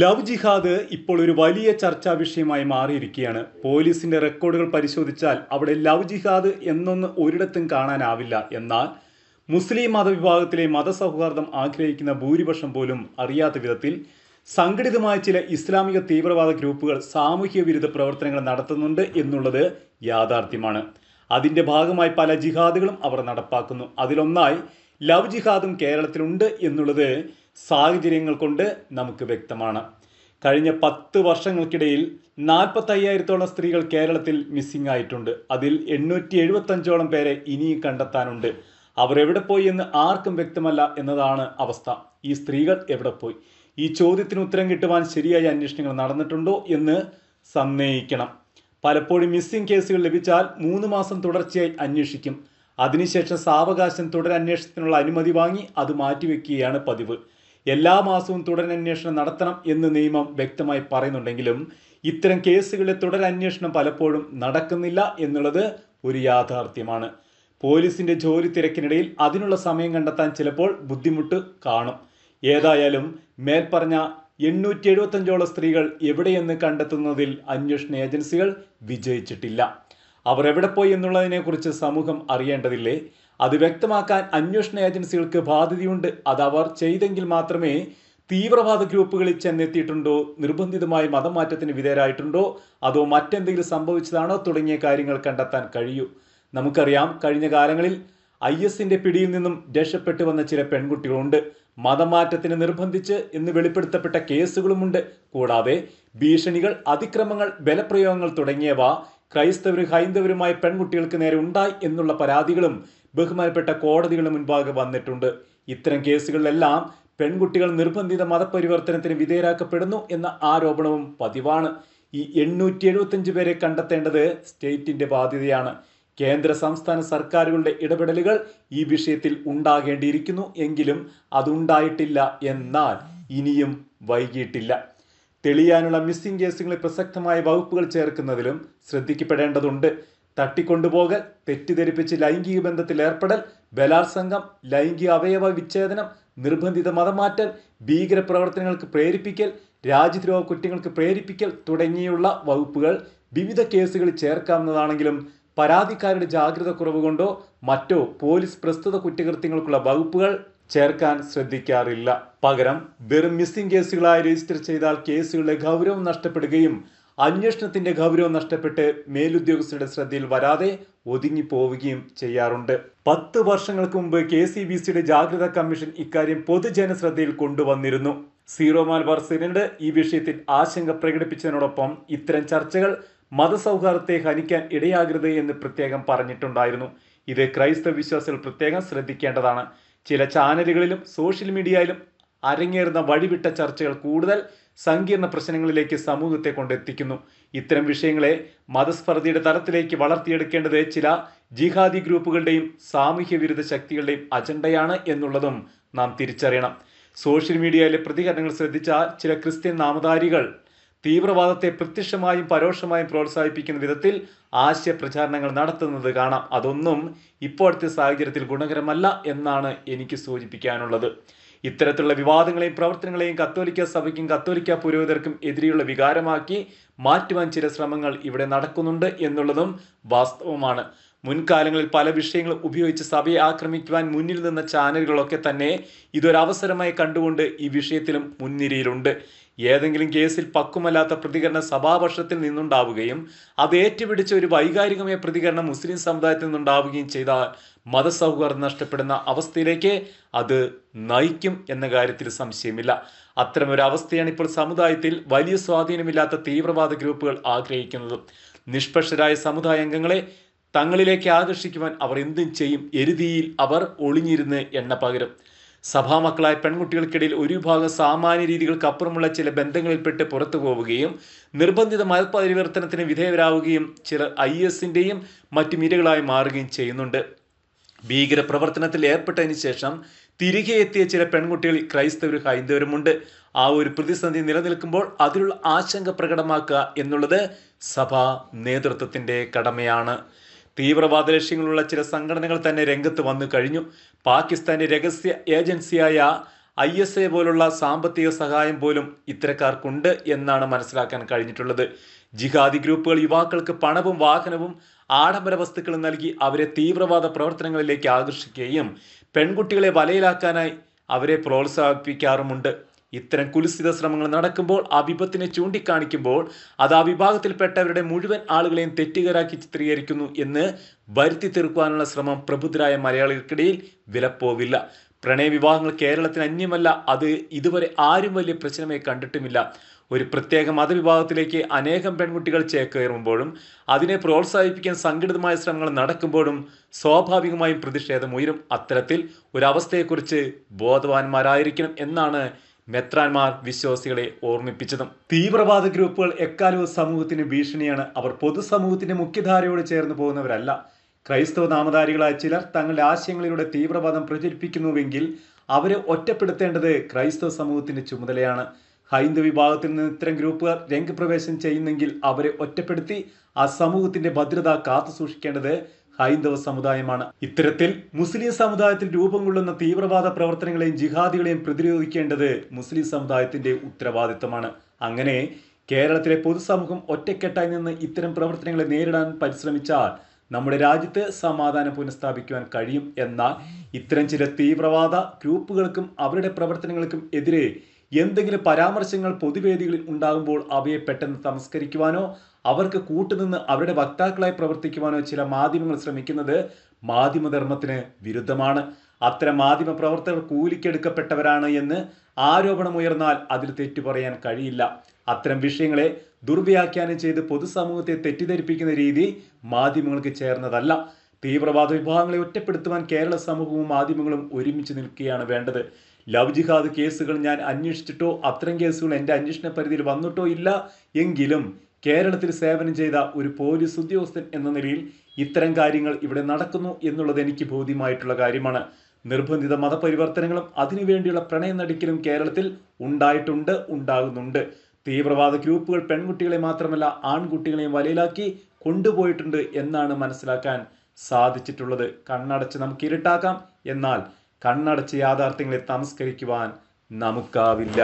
Love ജിഹാദ് ഇപ്പോൾ ഒരു വലിയ ചർച്ചാ വിഷയമായി മാറിയിരിക്കുകയാണ്. പോലീസിന്റെ റെക്കോർഡുകൾ പരിശോധിച്ചാൽ അവിടെ ലവ് ജിഹാദ് എന്നൊന്ന് ഒരിടത്തും കാണാനാവില്ല. എന്നാൽ മുസ്ലിം മതവിഭാഗത്തിലെ മതസൗഹാർദ്ദം ആഗ്രഹിക്കുന്ന ഭൂരിപക്ഷം പോലും അറിയാത്ത വിധത്തിൽ സംഘടിതമായ ചില ഇസ്ലാമിക തീവ്രവാദ ഗ്രൂപ്പുകൾ സാമൂഹ്യ വിരുദ്ധ പ്രവർത്തനങ്ങൾ നടത്തുന്നുണ്ട് എന്നുള്ളത് യാഥാർത്ഥ്യമാണ്. അതിന്റെ ഭാഗമായി പല ജിഹാദുകളും അവർ നടപ്പാക്കുന്നു. അതിലൊന്നായി ലവ് ജിഹാദും കേരളത്തിലുണ്ട് എന്നുള്ളത് സാഹചര്യങ്ങൾ കൊണ്ട് നമുക്ക് വ്യക്തമാണ്. കഴിഞ്ഞ പത്ത് വർഷങ്ങൾക്കിടയിൽ നാൽപ്പത്തയ്യായിരത്തോളം സ്ത്രീകൾ കേരളത്തിൽ മിസ്സിംഗ് ആയിട്ടുണ്ട്. അതിൽ എണ്ണൂറ്റി എഴുപത്തഞ്ചോളം പേരെ ഇനിയും കണ്ടെത്താനുണ്ട്. അവർ എവിടെ പോയി എന്ന് ആർക്കും വ്യക്തമല്ല എന്നതാണ് അവസ്ഥ. ഈ സ്ത്രീകൾ എവിടെ പോയി? ഈ ചോദ്യത്തിന് ഉത്തരം കിട്ടുവാൻ ശരിയായ അന്വേഷണങ്ങൾ നടന്നിട്ടുണ്ടോ എന്ന് സന്ദേഹിക്കണം. പലപ്പോഴും മിസ്സിംഗ് കേസുകൾ ലഭിച്ചാൽ മൂന്ന് മാസം തുടർച്ചയായി അന്വേഷിക്കും. അതിനുശേഷം സാവകാശം തുടരന്വേഷണത്തിനുള്ള അനുമതി വാങ്ങി അത് മാറ്റിവെക്കുകയാണ് പതിവ്. എല്ലാ മാസവും തുടരന്വേഷണം നടത്തണം എന്ന് നിയമം വ്യക്തമായി പറയുന്നുണ്ടെങ്കിലും ഇത്തരം കേസുകളിലെ തുടരന്വേഷണം പലപ്പോഴും നടക്കുന്നില്ല എന്നുള്ളത് ഒരു യാഥാർത്ഥ്യമാണ്. പോലീസിന്റെ ജോലി തിരക്കിനിടയിൽ അതിനുള്ള സമയം കണ്ടെത്താൻ ചിലപ്പോൾ ബുദ്ധിമുട്ട് കാണും. ഏതായാലും മേൽപ്പറഞ്ഞ എണ്ണൂറ്റി എഴുപത്തഞ്ചോളം സ്ത്രീകൾ എവിടെയെന്ന് കണ്ടെത്തുന്നതിൽ അന്വേഷണ ഏജൻസികൾ വിജയിച്ചിട്ടില്ല. അവർ എവിടെ പോയി എന്നുള്ളതിനെക്കുറിച്ച് സമൂഹം അറിയേണ്ടതില്ലേ? അത് വ്യക്തമാക്കാൻ അന്വേഷണ ഏജൻസികൾക്ക് ബാധ്യതയുണ്ട്. അത് അവർ ചെയ്തെങ്കിൽ മാത്രമേ തീവ്രവാദ ഗ്രൂപ്പുകളിൽ ചെന്നെത്തിയിട്ടുണ്ടോ? നിർബന്ധിതമായി മതമാറ്റത്തിന് വിധേയരായിട്ടുണ്ടോ? അതോ മറ്റെന്തെങ്കിലും സംഭവിച്ചതാണോ? തുടങ്ങിയ കാര്യങ്ങൾ കണ്ടെത്താൻ കഴിയൂ. നമുക്കറിയാം കഴിഞ്ഞ കാലങ്ങളിൽ ഐ എസിന്റെ പിടിയിൽ നിന്നും രക്ഷപ്പെട്ടു വന്ന ചില പെൺകുട്ടികളുണ്ട്. മതമാറ്റത്തിന് നിർബന്ധിച്ച് എന്ന് വെളിപ്പെടുത്തപ്പെട്ട കേസുകളുമുണ്ട്. കൂടാതെ ഭീഷണികൾ അതിക്രമങ്ങൾ ബലപ്രയോഗങ്ങൾ തുടങ്ങിയവ ക്രൈസ്തവരും ഹൈന്ദവരുമായ പെൺകുട്ടികൾക്ക് നേരെ ഉണ്ടായി എന്നുള്ള പരാതികളും ബഹുമാനപ്പെട്ട കോടതികളുടെ മുൻപാകെ വന്നിട്ടുണ്ട്. ഇത്തരം കേസുകളിലെല്ലാം പെൺകുട്ടികൾ നിർബന്ധിത മതപരിവർത്തനത്തിന് വിധേയരാക്കപ്പെടുന്നു എന്ന ആരോപണവും പതിവാണ്. ഈ എണ്ണൂറ്റി എഴുപത്തഞ്ച് പേരെ കണ്ടെത്തേണ്ടത് സ്റ്റേറ്റിന്റെ ബാധ്യതയാണ്. കേന്ദ്ര സംസ്ഥാന സർക്കാരുകളുടെ ഇടപെടലുകൾ ഈ വിഷയത്തിൽ ഉണ്ടാകേണ്ടിയിരിക്കുന്നു എങ്കിലും അതുണ്ടായിട്ടില്ല എന്നാൽ ഇനിയും വൈകിട്ടില്ല തെളിയാനുള്ള മിസ്സിംഗ് കേസുകളിൽ പ്രസക്തമായ വകുപ്പുകൾ ചേർക്കുന്നതിലും ശ്രദ്ധിക്കപ്പെടേണ്ടതുണ്ട്. തട്ടിക്കൊണ്ടുപോകൽ തെറ്റിദ്ധരിപ്പിച്ച് ലൈംഗിക ബന്ധത്തിൽ ഏർപ്പെടൽ ബലാത്സംഗം ലൈംഗിക അവയവ വിച്ഛേദനം നിർബന്ധിത മതമാറ്റൽ ഭീകരപ്രവർത്തനങ്ങൾക്ക് പ്രേരിപ്പിക്കൽ രാജ്യദ്രോഹ കുറ്റങ്ങൾക്ക് പ്രേരിപ്പിക്കൽ തുടങ്ങിയുള്ള വകുപ്പുകൾ വിവിധ കേസുകളിൽ ചേർക്കാവുന്നതാണെങ്കിലും പരാതിക്കാരുടെ ജാഗ്രത കുറവ് കൊണ്ടോ മറ്റോ പോലീസ് പ്രസ്തുത കുറ്റകൃത്യങ്ങൾക്കുള്ള വകുപ്പുകൾ ചേർക്കാൻ ശ്രദ്ധിക്കാറില്ല. പകരം വെറും മിസ്സിംഗ് കേസുകളായി രജിസ്റ്റർ ചെയ്താൽ കേസുകളുടെ ഗൗരവം നഷ്ടപ്പെടുകയും അന്വേഷണത്തിന്റെ ഗൗരവം നഷ്ടപ്പെട്ട് മേലുദ്യോഗസ്ഥരുടെ ശ്രദ്ധയിൽ വരാതെ ഒതുങ്ങിപ്പോവുകയും ചെയ്യാറുണ്ട്. പത്ത് വർഷങ്ങൾക്ക് മുമ്പ് കെ സി ബി സിയുടെ ജാഗ്രതാ കമ്മീഷൻ ഇക്കാര്യം പൊതുജന ശ്രദ്ധയിൽ കൊണ്ടുവന്നിരുന്നു. സീറോ മലബാർ സിനഡ് ഈ വിഷയത്തിൽ ആശങ്ക പ്രകടിപ്പിച്ചതിനോടൊപ്പം ഇത്തരം ചർച്ചകൾ മതസൗഹാർദ്ദത്തെ ഹനിക്കാൻ ഇടയാകരുത് എന്ന് പ്രത്യേകം പറഞ്ഞിട്ടുണ്ടായിരുന്നു. ഇത് ക്രൈസ്തവ വിശ്വാസികൾ പ്രത്യേകം ശ്രദ്ധിക്കേണ്ടതാണ്. ചില ചാനലുകളിലും സോഷ്യൽ മീഡിയയിലും അരങ്ങേറുന്ന വഴിവിട്ട ചർച്ചകൾ കൂടുതൽ സങ്കീർണ പ്രശ്നങ്ങളിലേക്ക് സമൂഹത്തെ കൊണ്ടെത്തിക്കുന്നു. ഇത്തരം വിഷയങ്ങളെ മതസ്പർദ്ധയുടെ തലത്തിലേക്ക് വളർത്തിയെടുക്കേണ്ടത് ചില ജിഹാദി ഗ്രൂപ്പുകളുടെയും സാമൂഹ്യ വിരുദ്ധ ശക്തികളുടെയും അജണ്ടയാണ് എന്നുള്ളതും നാം തിരിച്ചറിയണം. സോഷ്യൽ മീഡിയയിലെ പ്രതികരണങ്ങൾ ശ്രദ്ധിച്ച ചില ക്രിസ്ത്യൻ നാമധാരികൾ തീവ്രവാദത്തെ പ്രത്യക്ഷമായും പരോക്ഷമായും പ്രോത്സാഹിപ്പിക്കുന്ന വിധത്തിൽ ആശയ പ്രചാരണങ്ങൾ നടത്തുന്നത് കാണാം. അതൊന്നും ഇപ്പോഴത്തെ സാഹചര്യത്തിൽ ഗുണകരമല്ല എന്നാണ് എനിക്ക് സൂചിപ്പിക്കാനുള്ളത്. ഇത്തരത്തിലുള്ള വിവാദങ്ങളെയും പ്രവർത്തനങ്ങളെയും കത്തോലിക്ക സഭയ്ക്കും കത്തോലിക്ക പുരോഹിതർക്കും എതിരെയുള്ള വികാരമാക്കി മാറ്റുവാൻ ചില ശ്രമങ്ങൾ ഇവിടെ നടക്കുന്നുണ്ട് എന്നുള്ളതും വാസ്തവമാണ്. മുൻകാലങ്ങളിൽ പല വിഷയങ്ങൾ ഉപയോഗിച്ച് സഭയെ ആക്രമിക്കുവാൻ മുന്നിൽ നിന്ന ചാനലുകളൊക്കെ തന്നെ ഇതൊരവസരമായി കണ്ടുകൊണ്ട് ഈ വിഷയത്തിലും മുൻനിരയിലുണ്ട്. ഏതെങ്കിലും കേസിൽ പക്കുമല്ലാത്ത പ്രതികരണം സഭാപക്ഷത്തിൽ നിന്നുണ്ടാവുകയും അത് ഏറ്റുപിടിച്ച ഒരു വൈകാരികമായ പ്രതികരണം മുസ്ലിം സമുദായത്തിൽ നിന്നുണ്ടാവുകയും ചെയ്താൽ മതസൗഹാർദ്ദം നഷ്ടപ്പെടുന്ന അവസ്ഥയിലേക്ക് അത് നയിക്കും എന്ന കാര്യത്തിൽ സംശയമില്ല. അത്തരമൊരു അവസ്ഥയാണ് ഇപ്പോൾ സമുദായത്തിൽ വലിയ സ്വാധീനമില്ലാത്ത തീവ്രവാദ ഗ്രൂപ്പുകൾ ആഗ്രഹിക്കുന്നത്. നിഷ്പക്ഷരായ സമുദായ അംഗങ്ങളെ തങ്ങളിലേക്ക് ആകർഷിക്കുവാൻ അവർ എന്തും ചെയ്യും എരുതിയിൽ അവർ ഒളിഞ്ഞിരുന്ന് എണ്ണ പകരും. സഭാമക്കളായ പെൺകുട്ടികൾക്കിടയിൽ ഒരു വിഭാഗം സാമാന്യ രീതികൾക്ക് അപ്പുറമുള്ള ചില ബന്ധങ്ങളിൽപ്പെട്ട് പുറത്തു പോവുകയും നിർബന്ധിത മതപരിവർത്തനത്തിന് വിധേയരാവുകയും ചിലർ ഐ എസിന്റെയും മറ്റു ഇരകളായി മാറുകയും ചെയ്യുന്നുണ്ട്. ഭീകര പ്രവർത്തനത്തിൽ ഏർപ്പെട്ടതിന് ശേഷം തിരികെ എത്തിയ ചില പെൺകുട്ടികൾ ക്രൈസ്തവരും ഹൈന്ദവരുമുണ്ട്. ആ ഒരു പ്രതിസന്ധി നിലനിൽക്കുമ്പോൾ അതിലുള്ള ആശങ്ക പ്രകടമാക്കുക എന്നുള്ളത് സഭാ നേതൃത്വത്തിന്റെ കടമയാണ്. തീവ്രവാദ ലക്ഷ്യങ്ങളുള്ള ചില സംഘടനകൾ തന്നെ രംഗത്ത് വന്നു കഴിഞ്ഞു. പാകിസ്ഥാന്റെ രഹസ്യ ഏജൻസിയായ ഐ എസ് എ പോലുള്ള സാമ്പത്തിക സഹായം പോലും ഇത്തരക്കാർക്കുണ്ട് എന്നാണ് മനസ്സിലാക്കാൻ കഴിഞ്ഞിട്ടുള്ളത്. ജിഹാദി ഗ്രൂപ്പുകൾ യുവാക്കൾക്ക് പണവും വാഹനവും ആഡംബര വസ്തുക്കളും നൽകി അവരെ തീവ്രവാദ പ്രവർത്തനങ്ങളിലേക്ക് ആകർഷിക്കുകയും പെൺകുട്ടികളെ വലയിലാക്കാനായി അവരെ പ്രോത്സാഹിപ്പിക്കാറുമുണ്ട്. ഇത്തരം കുലുസിത ശ്രമങ്ങൾ നടക്കുമ്പോൾ ആ വിപത്തിനെ ചൂണ്ടിക്കാണിക്കുമ്പോൾ അത് ആ വിഭാഗത്തിൽപ്പെട്ടവരുടെ മുഴുവൻ ആളുകളെയും തെറ്റുകരാക്കി ചിത്രീകരിക്കുന്നു എന്ന് വരുത്തി തീർക്കുവാനുള്ള ശ്രമം പ്രബുദ്ധരായ മലയാളികൾക്കിടയിൽ വിലപ്പോവില്ല. പ്രണയവിവാഹങ്ങൾ കേരളത്തിന് അന്യമല്ല അത് ഇതുവരെ ആരും വലിയ പ്രശ്നമായി കണ്ടിട്ടുമില്ല. ഒരു പ്രത്യേക മതവിഭാഗത്തിലേക്ക് അനേകം പെൺകുട്ടികൾ ചേക്കേറുമ്പോഴും അതിനെ പ്രോത്സാഹിപ്പിക്കാൻ സംഘടിതമായ ശ്രമങ്ങൾ നടക്കുമ്പോഴും സ്വാഭാവികമായും പ്രതിഷേധം ഉയരും. അത്തരത്തിൽ ഒരവസ്ഥയെക്കുറിച്ച് ബോധവാന്മാരായിരിക്കണം എന്നാണ് മെത്രാൻമാർ വിശ്വാസികളെ ഓർമ്മിപ്പിച്ചതും. തീവ്രവാദ ഗ്രൂപ്പുകൾ എക്കാലവും സമൂഹത്തിന് ഭീഷണിയാണ്. അവർ പൊതുസമൂഹത്തിന്റെ മുഖ്യധാരയോട് ചേർന്ന് പോകുന്നവരല്ല. ക്രൈസ്തവ നാമധാരികളായ ചിലർ തങ്ങളുടെ ആശയങ്ങളിലൂടെ തീവ്രവാദം പ്രചരിപ്പിക്കുന്നുവെങ്കിൽ അവരെ ഒറ്റപ്പെടുത്തേണ്ടത് ക്രൈസ്തവ സമൂഹത്തിന്റെ ചുമതലയാണ്. ഹൈന്ദവ വിഭാഗത്തിൽ നിന്ന് ഇത്തരം ഗ്രൂപ്പുകാർ രംഗപ്രവേശം ചെയ്യുന്നെങ്കിൽ അവരെ ഒറ്റപ്പെടുത്തി ആ സമൂഹത്തിന്റെ ഭദ്രത കാത്തു സൂക്ഷിക്കേണ്ടത് ഹൈന്ദവ സമുദായമാണ്. ഇത്തരത്തിൽ മുസ്ലിം സമുദായത്തിൽ രൂപം കൊള്ളുന്ന തീവ്രവാദ പ്രവർത്തനങ്ങളെയും ജിഹാദികളെയും പ്രതിരോധിക്കേണ്ടത് മുസ്ലിം സമുദായത്തിന്റെ ഉത്തരവാദിത്തമാണ് അങ്ങനെ കേരളത്തിലെ പൊതുസമൂഹം ഒറ്റക്കെട്ടായി നിന്ന് ഇത്തരം പ്രവർത്തനങ്ങളെ നേരിടാൻ പരിശ്രമിച്ചാൽ നമ്മുടെ രാജ്യത്ത് സമാധാനം പുനഃസ്ഥാപിക്കുവാൻ കഴിയും. എന്നാൽ ഇത്തരം ചില തീവ്രവാദ ഗ്രൂപ്പുകൾക്കും അവരുടെ പ്രവർത്തനങ്ങൾക്കും എതിരെ എന്തെങ്കിലും പരാമർശങ്ങൾ പൊതുവേദികളിൽ ഉണ്ടാകുമ്പോൾ അവയെ പെട്ടെന്ന് തമസ്കരിക്കുവാനോ അവർക്ക് കൂട്ടുനിന്ന് അവരുടെ വക്താക്കളായി പ്രവർത്തിക്കുവാനോ ചില മാധ്യമങ്ങൾ ശ്രമിക്കുന്നത് മാധ്യമധർമ്മത്തിന് വിരുദ്ധമാണ്. അത്തരം മാധ്യമ പ്രവർത്തകർ കൂലിക്കെടുക്കപ്പെട്ടവരാണ് എന്ന് ആരോപണമുയർന്നാൽ അതിൽ തെറ്റു പറയാൻ കഴിയില്ല. അത്തരം വിഷയങ്ങളെ ദുർവ്യാഖ്യാനം ചെയ്ത് പൊതുസമൂഹത്തെ തെറ്റിദ്ധരിപ്പിക്കുന്ന രീതി മാധ്യമങ്ങൾക്ക് ചേർന്നതല്ല. തീവ്രവാദ വിഭാഗങ്ങളെ ഒറ്റപ്പെടുത്തുവാൻ കേരള സമൂഹവും മാധ്യമങ്ങളും ഒരുമിച്ച് നിൽക്കുകയാണ് വേണ്ടത്. ലവ് ജിഹാദ് കേസുകൾ ഞാൻ അന്വേഷിച്ചിട്ടോ അത്തരം കേസുകൾ എന്റെ അന്വേഷണ പരിധിയിൽ വന്നിട്ടോ ഇല്ല. എങ്കിലും കേരളത്തിൽ സേവനം ചെയ്ത ഒരു പോലീസ് ഉദ്യോഗസ്ഥൻ എന്ന നിലയിൽ ഇത്തരം കാര്യങ്ങൾ ഇവിടെ നടക്കുന്നു എന്നുള്ളത് എനിക്ക് ബോധ്യമായിട്ടുള്ള കാര്യമാണ്. നിർബന്ധിത മതപരിവർത്തനങ്ങളും അതിനുവേണ്ടിയുള്ള പ്രണയം നടിക്കലും കേരളത്തിൽ ഉണ്ടായിട്ടുണ്ട് ഉണ്ടാകുന്നുണ്ട്. തീവ്രവാദ ഗ്രൂപ്പുകൾ പെൺകുട്ടികളെ മാത്രമല്ല ആൺകുട്ടികളെയും വലയിലാക്കി കൊണ്ടുപോയിട്ടുണ്ട് എന്നാണ് മനസ്സിലാക്കാൻ സാധിച്ചിട്ടുള്ളത്. കണ്ണടച്ച് നമുക്ക് ഇരുട്ടാക്കാം. എന്നാൽ കണ്ണടച്ച് യാഥാർത്ഥ്യങ്ങളെ തമസ്കരിക്കുവാൻ നമുക്കാവില്ല.